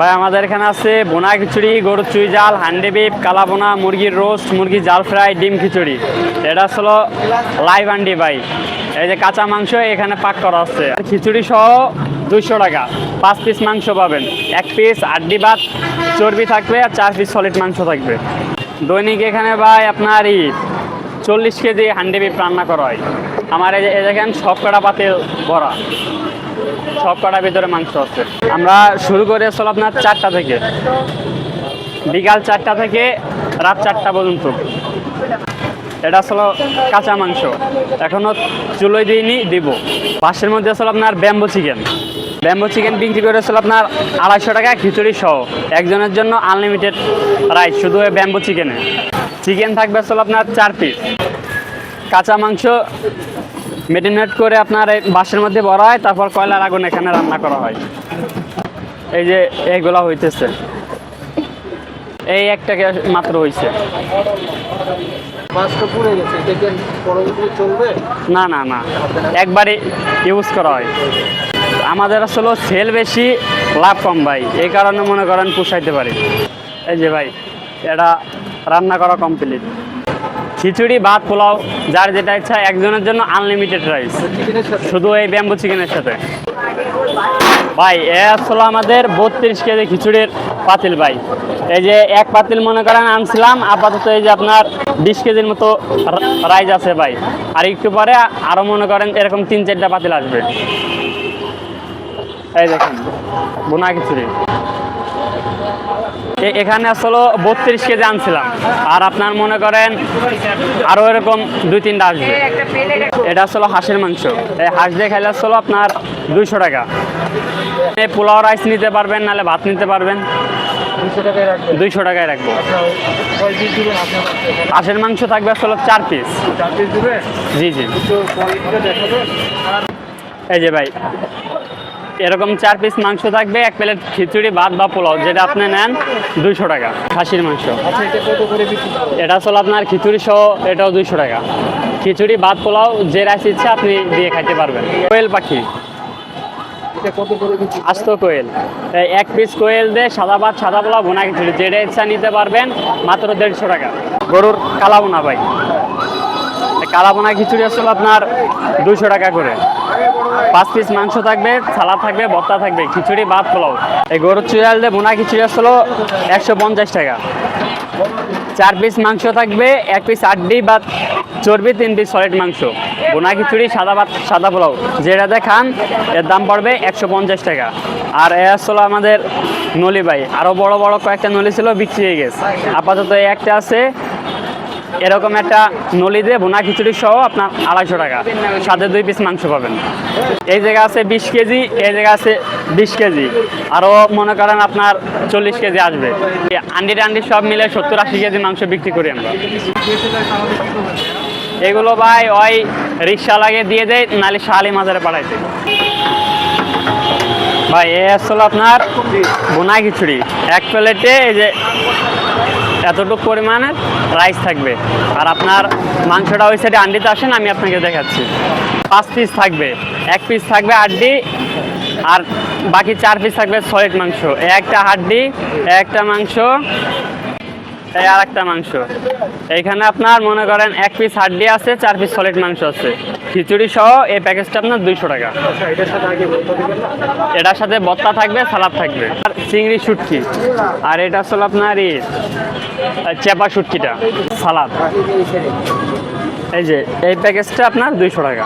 ভাই, আমাদের এখানে আছে বোনা খিচুড়ি, গরুর চুই জাল, হান্ডি বিপ কালা বোনা মুরগির রোস্ট, মুরগির জাল ফ্রাই, ডিম খিচুড়ি। এটা হলো লাইভ হান্ডি ভাই এই যে কাঁচা মাংস, এখানে পাক করা আছে। খিচুড়ি সহ দুইশো টাকা। পাঁচ পিস মাংস পাবেন। এক পিস আড্ডি ভাত, চর্বি থাকবে আর চার পিস সলিড মাংস থাকবে। দৈনিক এখানে ভাই আপনার ই চল্লিশ কেজি হান্ডি বিপ রান্না করা হয়। আমার এই দেখেন, সব কটা পাতে ভরা। সব কটার ভিতরে মাংস আছে। আমরা শুরু করে আসলে আপনার চারটা থেকে। বিকাল চারটা থেকে রাত চারটা পর্যন্ত। এটা আসলে কাঁচা মাংস। এখনও চুলোই দিইনি, দিব। পাশের মধ্যে আসলে আপনার ব্যাম্বো চিকেন। ব্যাম্বো চিকেন বিক্রি করে আসলে আপনার আড়াইশো টাকা খিচুড়ি সহ। একজনের জন্য আনলিমিটেড রাইস, শুধু ব্যাম্বো চিকেনে। চিকেন থাকবে আসলে আপনার চার পিস কাঁচা মাংস মেরিনেট করে আপনার এই বাঁশের মধ্যে ভরা হয় তারপর কয়লার আগুন এখানে রান্না করা হয়। এই যে এইগুলা হইতেছে। এই একটাকে মাত্র হইছে। না না না। একবারই ইউজ করা হয়। আমাদের আসলে সেল বেশি লাভ কম ভাই। এই কারণে মনে করেন পুষাইতে পারি। এই যে ভাই এটা রান্না করা কমপ্লিট খিচুড়ি, ভাত, পোলাও, যার যেটা ইচ্ছা, একজনের জন্য আনলিমিটেড রাইস শুধু এই ব্যাম্বু চিকেনের সাথে। ভাই, এ আসলে আমাদের বত্রিশ কেজি খিচুড়ির পাতিল, ভাই। এই যে এক পাতিল মনে করেন আনছিলাম, আপাতত এই যে আপনার বিশ কেজির মতো রাইস আছে, ভাই। আর একটু পরে আরও মনে করেন এরকম তিন চারটা পাতিল আসবে। এই দেখেন, বোনা খিচুড়ি। এখানে আসলে বত্রিশ কেজি আনছিলাম। আর আপনার মনে করেন আরও এরকম দুই তিনটা আসবে। এটা আসলে হাঁসের মাংস। এই হাঁস দিয়ে খাইলে আসলে আপনার দুইশো টাকা। এই পোলাও রাইস নিতে পারবেন নাহলে ভাত নিতে পারবেন। দুইশো টাকায় রাখব। হাঁসের মাংস থাকবে আসলে চার পিস জি জি। এই যে ভাই এরকম চার পিস মাংস থাকবে এক প্লেট খিচুড়ি ভাত বা পোলাও যেটা আপনি নেন দুইশো টাকা খাসির মাংস। আচ্ছা এটা আসলে আপনার খিচুড়ি সহ এটাও দুইশো টাকা। খিচুড়ি ভাত পোলাও যে রাইস ইচ্ছা আপনি দিয়ে খাইতে পারবেন। কোয়েল পাখি। আস্ত কোয়েল। এক পিস কোয়েল দিয়ে সাদা ভাত সাদা পোলাও বোনা খিচুড়ি যেটা ইচ্ছা নিতে পারবেন মাত্র দেড়শো টাকা। গরুর কালা বোনা ভাই। কালা বোনা খিচুড়ি আসলে আপনার দুইশো টাকা করে। পাঁচ পিস মাংস থাকবে, সালাদ থাকবে, ভর্তা থাকবে, খিচুড়ি, ভাত, পোলাও। এই গরুর চুড়াল দিয়ে বোনা খিচুড়ি আসলো একশো পঞ্চাশ টাকা। চার পিস মাংস থাকবে, এক পিস আড্ডি বা চর্বি, তিন পিস সলিড মাংস। বোনা খিচুড়ি, সাদা ভাত, সাদা পোলাও। যেটাতে খান, এর দাম পড়বে একশো পঞ্চাশ টাকা। আর এ আসলো আমাদের নলি ভাই। আরও বড় বড় কয়েকটা নলি ছিল, বিক্রি হয়ে গেছে। আপাতত একটা আছে এরকম একটা নলি দিয়ে বোনা খিচুড়ি সহ আপনার আড়াইশো টাকা। সাথে দুই পিস মাংস পাবেন। এই জায়গা আছে বিশ কেজি এই জায়গা আছে বিশ কেজি। আরও মনে করেন আপনার চল্লিশ কেজি আসবে। আন্ডি টান্ডি সব মিলে সত্তর আশি কেজি মাংস বিক্রি করি আমরা। এগুলো ভাই ওই রিক্সা লাগে দিয়ে দেয় নালে শালি মাজারে পাঠাইতে ভাই এ আসলে আপনার বোনা খিচুড়ি। এক প্লেটে এই যে এতটুকু পরিমাণের রাইস থাকবে। আর আপনার মাংসটা ওই সাইডে আন্ডিতে আসেন, আমি আপনাকে দেখাচ্ছি। পাঁচ পিস থাকবে। এক পিস থাকবে আড্ডি, আর বাকি চার পিস থাকবে সলিড মাংস। একটা হাড্ডি, একটা মাংস এই আরেকটা মাংস। এখানে আপনার মনে করেন এক পিস হাড্ডি আছে, চার পিস সলিড মাংস আছে। খিচুড়ি সহ এই প্যাকেজটা আপনার দুইশো টাকা। এটার সাথে বত্তা থাকবে, সালাদ থাকবে। আর চিংড়ি শুটকি। আর এটা আসলে আপনার ই চেপা শুটকিটা, সালাদ। এই যে, এই প্যাকেজটা আপনার দুইশো টাকা।